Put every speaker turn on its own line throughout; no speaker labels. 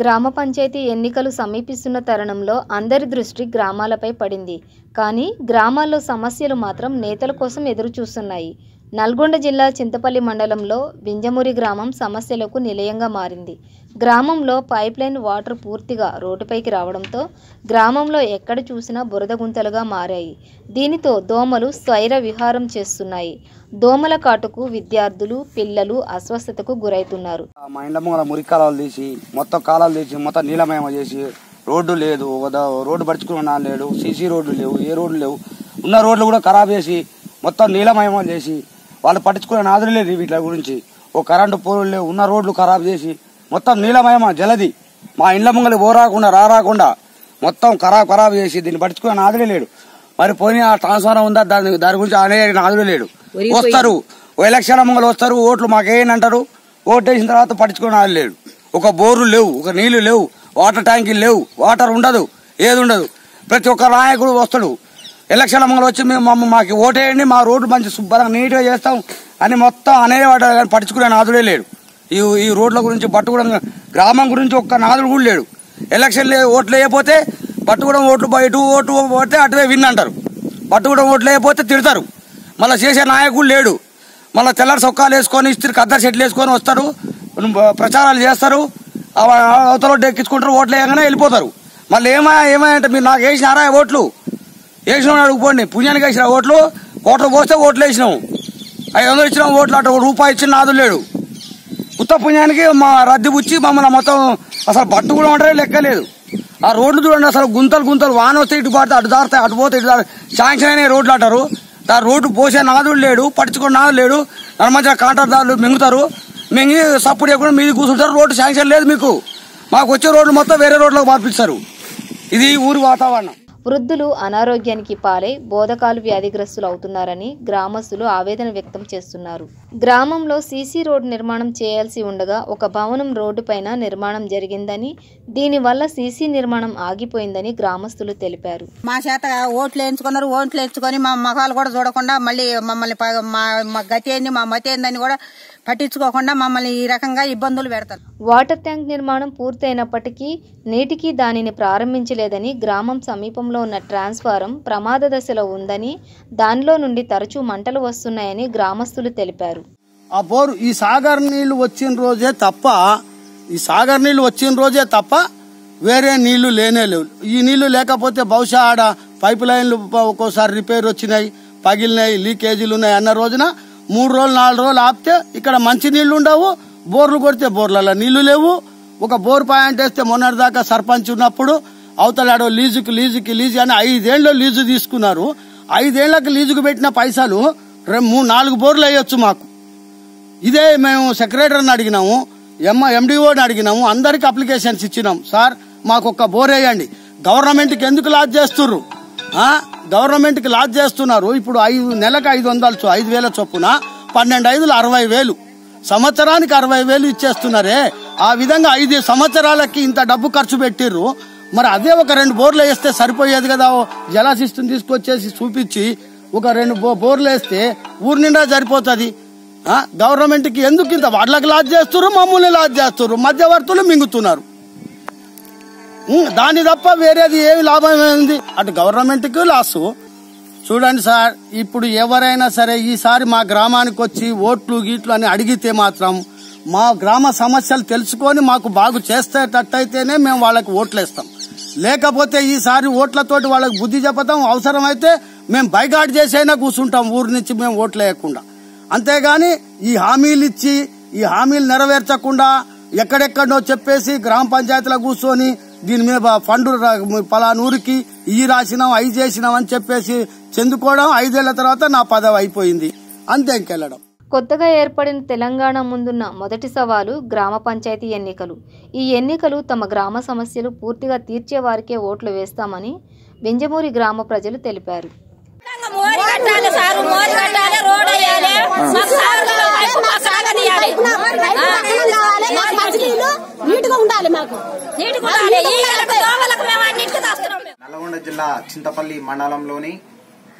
గ్రామ పంచాయతీ ఎన్నికలు సమీపిస్తున్న తరుణంలో అందరి దృష్టి గ్రామాలపై పడింది. కానీ గ్రామాల్లో సమస్యలు మాత్రం నేతల కోసం ఎదురు చూస్తున్నాయి నల్గొండ జిల్లా చింతపల్లి మండలంలో వింజమూరి గ్రామం సమస్యలకు నిలయంగా మారింది. గ్రామంలో పైప్లైన్ వాటర్ పూర్తిగా రోడ్డుపైకి రావడంతో గ్రామంలో ఎక్కడ చూసినా బురద గుంతలుగా మారాయి. దీనితో దోమలు స్వైర విహారం చేస్తున్నాయి. దోమల కాటుకు విద్యార్థులు పిల్లలు అస్వస్థతకు గురవుతున్నారు
మా ఇండ్ల ముంగల మురికి కాలాలు తీసి మొత్తం కాలాలు తీసి మొత్తం నీలమయం చేసి రోడ్డు లేదు రోడ్డు పడుచుకున్న లేడు సీసీ రోడ్లు లేవు ఏ రోడ్లు లేవు. ఉన్న రోడ్లు కూడా ఖరాబ్ చేసి మొత్తం నీలమయం చేసి వాళ్ళు పట్టించుకునే నాదులు లేదు వీటి గురించి. ఓ కరెంటు పోలు లేవు ఉన్న రోడ్లు ఖరాబ్ చేసి మొత్తం నీలమయమ జలది. మా ఇండ్ల ముంగలి పోరాకుండా రారాకుండా మొత్తం ఖరాబ్ ఖరాబ్ చేసి దీన్ని పట్టించుకునే నాదులే లేడు. మరి పోనీ ఆ ట్రాన్స్ఫారం ఉందా దాని దాని గురించి అనే నాదులే లేడు. వస్తారు. ఓ ఎలక్షన్ ముంగలు వస్తారు ఓట్లు మాకేంటారు ఓటు వేసిన తర్వాత పట్టించుకునే నాదులు లేడు. ఒక బోర్లు లేవు ఒక నీళ్ళు లేవు వాటర్ ట్యాంకీలు లేవు వాటర్ ఉండదు ఏది ఉండదు. ప్రతి ఒక్క నాయకుడు వస్తాడు. ఎలక్షన్ ముందు వచ్చి మేము మాకు ఓటేయండి మా రోడ్డు మంచి శుభ్రంగా నీట్గా చేస్తాం అని మొత్తం అనేవాడు కానీ పట్టించుకునే నాదుడే లేడు. ఈ ఈ రోడ్ల గురించి పట్టుకోవడం గ్రామం గురించి ఒక్క నాదుడు కూడా లేడు. ఎలక్షన్లు ఓట్లు వేయకపోతే పట్టుకోవడం ఓట్లు ఇటు ఓటు పోతే అటువే విన్ అంటారు. పట్టుకోవడం ఓట్లు వేయకపోతే తిడతారు. మళ్ళీ చేసే నాయకుడు లేడు. మళ్ళీ తెల్లడి సొక్కాలు వేసుకొని ఇస్త్రీ కద్దరు సెట్లు వేసుకొని వస్తారు. ప్రచారాలు చేస్తారు. అవతల ఎక్కించుకుంటారు ఓట్లు వేయగానే వెళ్ళిపోతారు. మళ్ళీ ఏమా ఏమంటే మీరు నాకు వేసినారా ఓట్లు? వేసిన అడుగుపోండి పుణ్యానికి వేసిన ఓట్లు ఓట్లు పోస్తే ఓట్లు వేసినాము ఐదు వందలు ఇచ్చిన ఓట్లు అటు రూపాయి ఇచ్చిన నాదు లేడు. ఉత్త పుణ్యానికి మా రద్దీ పుచ్చి మమ్మల్ని మొత్తం అసలు బట్టు కూడా ఉంటారే లెక్కలేదు ఆ రోడ్లు చూడండి అసలు గుంతలు గుంతలు వాన వస్తే ఇటు పడితే అటు దారితే అటు పోతే ఇటు దారి శాంక్షన్ అయిన రోడ్లు అంటారు. ఆ రోడ్డు పోసే నాదుడు లేడు పట్టించుకున్న నాదు లేడు. దాని మధ్య కాంట్రాక్టర్లు మింగుతారు. మింగి సప్పుడు ఎక్కడ మీది కూర్చుంటారు. రోడ్డు శాంక్షన్ లేదు మీకు. మాకు వచ్చే రోడ్లు మొత్తం వేరే రోడ్లకు మార్పిస్తారు ఇది ఊరి వాతావరణం.
వృద్ధులు అనారోగ్యానికి పాలై బోధకాలు వ్యాధిగ్రస్తులు అవుతున్నారని గ్రామస్తులు ఆవేదన వ్యక్తం చేస్తున్నారు. గ్రామంలో సీసీ రోడ్డు నిర్మాణం చేయాల్సి ఉండగా ఒక భవనం రోడ్డుపైన నిర్మాణం జరిగిందని దీనివల్ల సీసీ నిర్మాణం ఆగిపోయిందని గ్రామస్తులు తెలిపారు.
మా చేత ఓట్లు వేయించుకున్నారు ఓట్లు వేయించుకొని మా మగాలు కూడా చూడకుండా మళ్ళీ మమ్మల్ని మా మా గతి ఏంది మా మతి ఏందని కూడా పట్టించుకోకుండా మమ్మల్ని ఈ రకంగా ఇబ్బందులు పెడతారు.
వాటర్ ట్యాంక్ నిర్మాణం పూర్తయినప్పటికీ నేటికి దానిని ప్రారంభించలేదని గ్రామం సమీపంలో ఉన్న ట్రాన్స్ఫారం ప్రమాద దశలో ఉందని దానిలో నుండి తరచూ మంటలు వస్తున్నాయని గ్రామస్తులు తెలిపారు.
ఆ బోరు ఈ సాగర్ నీళ్ళు వచ్చిన రోజే తప్ప ఈ సాగర్ నీళ్ళు వచ్చిన రోజే తప్ప వేరే నీళ్ళు లేనే లేవు. ఈ నీళ్ళు లేకపోతే బహుశా ఆడ పైప్ లైన్లు ఒక్కోసారి రిపేర్ వచ్చినాయి పగిలినాయి లీకేజీలు ఉన్నాయి అన్న రోజున మూడు రోజులు నాలుగు రోజులు ఆపితే ఇక్కడ మంచి నీళ్ళు ఉండవు. బోర్లు కొడితే బోర్లలో నీళ్ళు లేవు. ఒక బోర్ పాయింట్ వేస్తే మొన్నటిదాకా సర్పంచ్ ఉన్నప్పుడు అవతలాడో లీజుకి లీజుకి లీజు అని ఐదేళ్ళు లీజు తీసుకున్నారు. ఐదేళ్ళకు లీజుకు పెట్టిన పైసలు రెం- మూడు నాలుగు బోర్లు వేయొచ్చు మాకు. ఇదే మేము సెక్రటరీని అడిగినాము ఎం ఎండిఓని అడిగినాము అందరికి అప్లికేషన్స్ ఇచ్చినాం. సార్ మాకు ఒక్క బోర్ వేయండి. గవర్నమెంట్కి ఎందుకు లాజ్ చేస్తుర్రు? ఆ? గవర్నమెంట్కి లాజ్ చేస్తున్నారు. ఇప్పుడు ఐదు నెలకు ఐదు వందలు ఐదు వేల చొప్పున పన్నెండు ఐదులు అరవై వేలు. సంవత్సరానికి అరవై వేలు ఇచ్చేస్తున్నారే. ఆ విధంగా ఐదు సంవత్సరాలకి ఇంత డబ్బు ఖర్చు పెట్టిర్రు. మరి అదే ఒక రెండు బోర్లు వేస్తే సరిపోయేది కదా. ఓ తీసుకొచ్చేసి చూపించి ఒక రెండు బో- బోర్లు వేస్తే ఊరి నిండా సరిపోతుంది. గవర్నమెంట్కి ఎందుకు ఇంత? వాళ్ళకి లాజ్ చేస్తున్నారు మమ్మల్ని లాజ్ చేస్తున్నారు మధ్యవర్తులు మింగుతున్నారు. దాని తప్ప వేరేది ఏమి లాభం ఉంది అటు గవర్నమెంట్కు లాసు. చూడండి సార్ ఇప్పుడు ఎవరైనా సరే ఈసారి మా గ్రామానికి వచ్చి ఓట్లు గీట్లు అని అడిగితే మాత్రం మా గ్రామ సమస్యలు తెలుసుకొని మాకు బాగు చేసేటట్టయితేనే మేము వాళ్ళకి ఓట్లు వేస్తాం లేకపోతే ఈసారి ఓట్లతోటి వాళ్ళకి బుద్ధి చెప్తాం అవసరమైతే మేము బైగాట్ చేసైనా కూర్చుంటాం ఊరి నుంచి మేము ఓట్లు వేయకుండా. అంతేగాని ఈ హామీలు ఇచ్చి ఈ హామీలు నెరవేర్చకుండా ఎక్కడెక్కడో చెప్పేసి గ్రామ పంచాయతీలో కూర్చొని దీని మీద ఫండ్ రా- పలానూరికి ఈ రాసినాం అయి చేసినాం అని చెప్పేసి చెందుకోవడం ఐదేళ్ళ తర్వాత నా పదవి అయిపోయింది. అంతే ఇంకెళ్ళడం.
కొత్తగా ఏర్పడిన తెలంగాణ ముందున్న మొదటి సవాలు గ్రామ పంచాయతీ ఎన్నికలు. ఈ ఎన్నికలు తమ గ్రామ సమస్యలు పూర్తిగా తీర్చే వారికే ఓట్లు వేస్తామని వెంజమూరి గ్రామ ప్రజలు తెలిపారు.
కట్టాలి సారు మోరి కట్టాలి రోడ్ వేయాలి. మాకు పైపు మాకు సాగనీయాలి
నీట్గా ఉండాలి మాకు.
నల్లగొండ జిల్లా చింతపల్లి మండలంలోని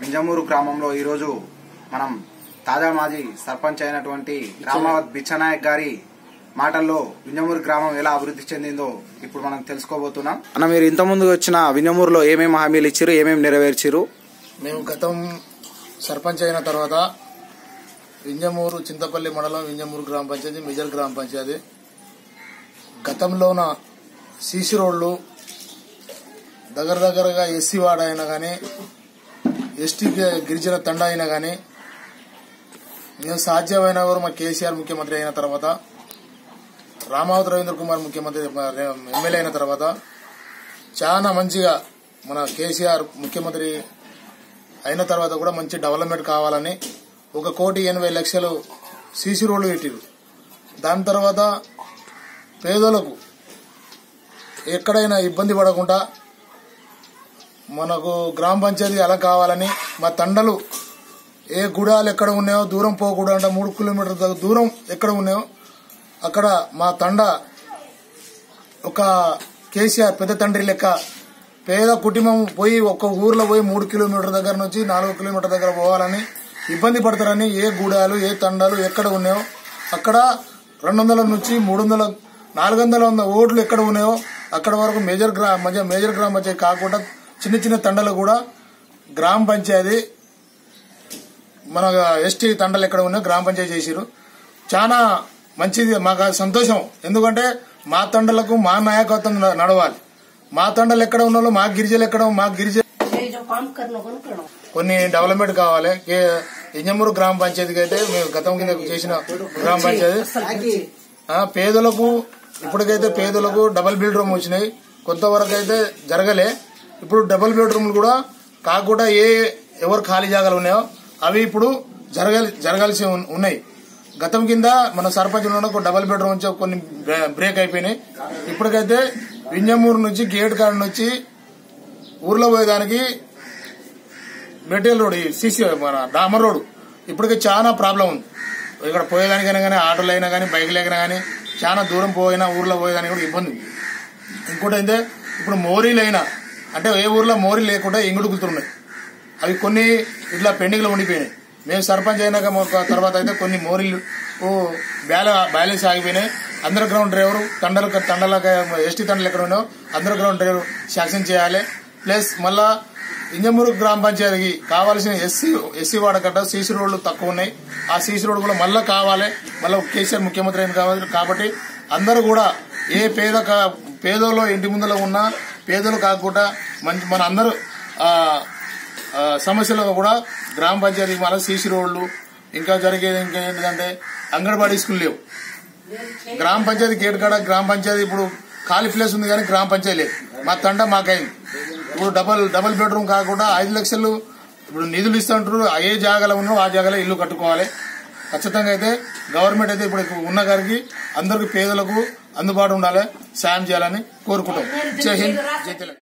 మింజమూరు గ్రామంలో ఈరోజు మనం తాజా మాజీ సర్పంచ్ అయినటువంటి రామావత్ బిచ్చనాయక్ గారి మాటల్లో వింజమూరు గ్రామం ఎలా అభివృద్ధి చెందిందో ఇప్పుడు మనం తెలుసుకోబోతున్నాం. అన్న మీరు ఇంత ముందు వచ్చిన వింజమూరులో ఏమేమి హామీలు ఇచ్చారు? ఏమేమి నెరవేర్చారు?
మేము గతం సర్పంచ్ అయిన తర్వాత వింజమూరు చింతపల్లి మండలం వింజమూరు గ్రామ పంచాయతీ మేజర్ గ్రామ పంచాయతీ. గతంలోన సీసీ రోడ్లు దగ్గర దగ్గరగా ఎస్సీ వాడ అయినా కానీ ఎస్టీ గిరిజన తండ అయినా కానీ మేము సాధ్యమైన వారు మా కేసీఆర్ ముఖ్యమంత్రి అయిన తర్వాత రామావతి రవీంద్ర కుమార్ ముఖ్యమంత్రి ఎమ్మెల్యే అయిన తర్వాత చాలా మంచిగా మన కేసీఆర్ ముఖ్యమంత్రి అయిన తర్వాత కూడా మంచి డెవలప్మెంట్ కావాలని ఒక కోటి ఎనభై లక్షలు సీసీ రోడ్లు పెట్టారు దాని తర్వాత పేదలకు ఎక్కడైనా ఇబ్బంది పడకుండా మనకు గ్రామ పంచాయతీ అలా కావాలని మా తండలు ఏ గుడాలు ఎక్కడ ఉన్నాయో దూరం పోకూడదు అంటే మూడు కిలోమీటర్ల దూరం ఎక్కడ ఉన్నాయో అక్కడ మా తండ ఒక కేసీఆర్ పెద్ద తండ్రి లెక్క పేద కుటుంబం పోయి ఒక్క ఊర్లో పోయి మూడు కిలోమీటర్ దగ్గర నుంచి నాలుగు కిలోమీటర్ దగ్గర పోవాలని ఇబ్బంది పడతారని ఏ గూడాలు ఏ తండాలు ఎక్కడ ఉన్నాయో అక్కడ రెండు వందల నుంచి మూడు వందల నాలుగు వందల వంద ఓట్లు ఎక్కడ ఉన్నాయో అక్కడ వరకు మేజర్ గ్రామ మధ్య మేజర్ గ్రామ మధ్య కాకుండా చిన్న చిన్న తండలు కూడా గ్రామ పంచాయతీ మన ఎస్టీ తండలు ఎక్కడ ఉన్నాయో గ్రామ పంచాయతీ చేసిరు చాలా మంచిది మాకు అది సంతోషం. ఎందుకంటే మా తండలకు మా నాయకత్వం నడవాలి. మా తండలు ఎక్కడ ఉన్నాలో మా గిరిజలు ఎక్కడ మా గిరిజ కొన్ని డెవలప్మెంట్ కావాలి. ఇంజమూరు గ్రామ పంచాయతీకి అయితే మేము గతం కింద చేసిన గ్రామ పంచాయతీ. పేదలకు ఇప్పటికైతే పేదలకు డబల్ బెడ్రూమ్ వచ్చినాయి. కొంతవరకు అయితే జరగలే. ఇప్పుడు డబుల్ బెడ్రూమ్లు కూడా కాకుండా ఏ ఎవరు ఖాళీ జాగాలు ఉన్నాయో అవి ఇప్పుడు జరగాలి జరగాల్సి ఉన్- ఉన్నాయి. గతం కింద మన సర్పంచ్ డబల్ బెడ్రూమ్ వచ్చి కొన్ని బ్రే- బ్రేక్ అయిపోయినాయి. ఇప్పటికైతే వింజమూరు నుంచి గేట్ కాడ నుంచి ఊర్లో పోయేదానికి మెటీరియల్ రోడ్ సీసీ మన డామర్ రోడ్. ఇప్పటికే చాలా ప్రాబ్లం ఉంది. ఇక్కడ పోయేదానికైనా కానీ ఆటోలు అయినా కానీ బైకులు అయినా కానీ చాలా దూరం పోయినా ఊర్లో పోయేదానికి కూడా ఇబ్బంది ఇంకోటి అయితే ఇప్పుడు మోరీలు అయినా అంటే ఏ ఊర్లో మోరీ లేకుండా ఎంగుడుకుతున్నాయి అవి కొన్ని ఇట్లా పెండింగ్లో ఉండిపోయినాయి. మేము సర్పంచ్ అయినాక తర్వాత అయితే కొన్ని మోరీలు బ్యాల బ్యాలెన్స్ ఆగిపోయినాయి. అండర్ గ్రౌండ్ డ్రైవర్ తండల తండల ఎస్టీ తండలు ఎక్కడ ఉన్నాయో అండర్ గ్రౌండ్ డ్రైవర్ శాంక్షన్ చేయాలి. ప్లస్ మళ్ళా ఇంజమూరు గ్రామ పంచాయతీకి కావాల్సిన ఎస్సీ ఎస్సీ వాడకట్ట సీసీ రోడ్లు తక్కువ ఉన్నాయి. ఆ సీసీ రోడ్డు కూడా మళ్ళా కావాలి. మళ్ళీ కేసీఆర్ ముఖ్యమంత్రి అయిన కావాలి కాబట్టి అందరూ కూడా ఏ పేద కా- పేదలో ఇంటి ముందులో ఉన్నా పేదలు కాకుండా మంచి మన అందరూ సమస్యలు కూడా గ్రామ పంచాయతీకి మళ్ళీ సీసీ రోడ్లు ఇంకా జరిగేది ఇంకా ఏంటంటే అంగన్వాడీ స్కూల్ లేవు. గ్రామ పంచాయతీ గేట్ కాడ గ్రామ పంచాయతీ ఇప్పుడు ఖాళీ ప్లేస్ ఉంది కానీ గ్రామ పంచాయతీ లేదు మా తండ మాకైంది. ఇప్పుడు డబల్ డబల్ బెడ్రూమ్ కాకుండా ఐదు లక్షలు ఇప్పుడు నిధులు ఇస్తుంటారు ఏ జాగాలో ఉన్నో ఆ జాగాలో ఇల్లు కట్టుకోవాలి. ఖచ్చితంగా అయితే గవర్నమెంట్ అయితే ఇప్పుడు ఉన్న గారికి అందరికి పేదలకు అందుబాటు ఉండాలి. సాయం చేయాలని కోరుకుంటాం. జై హింద్. జై తెలంగాణ.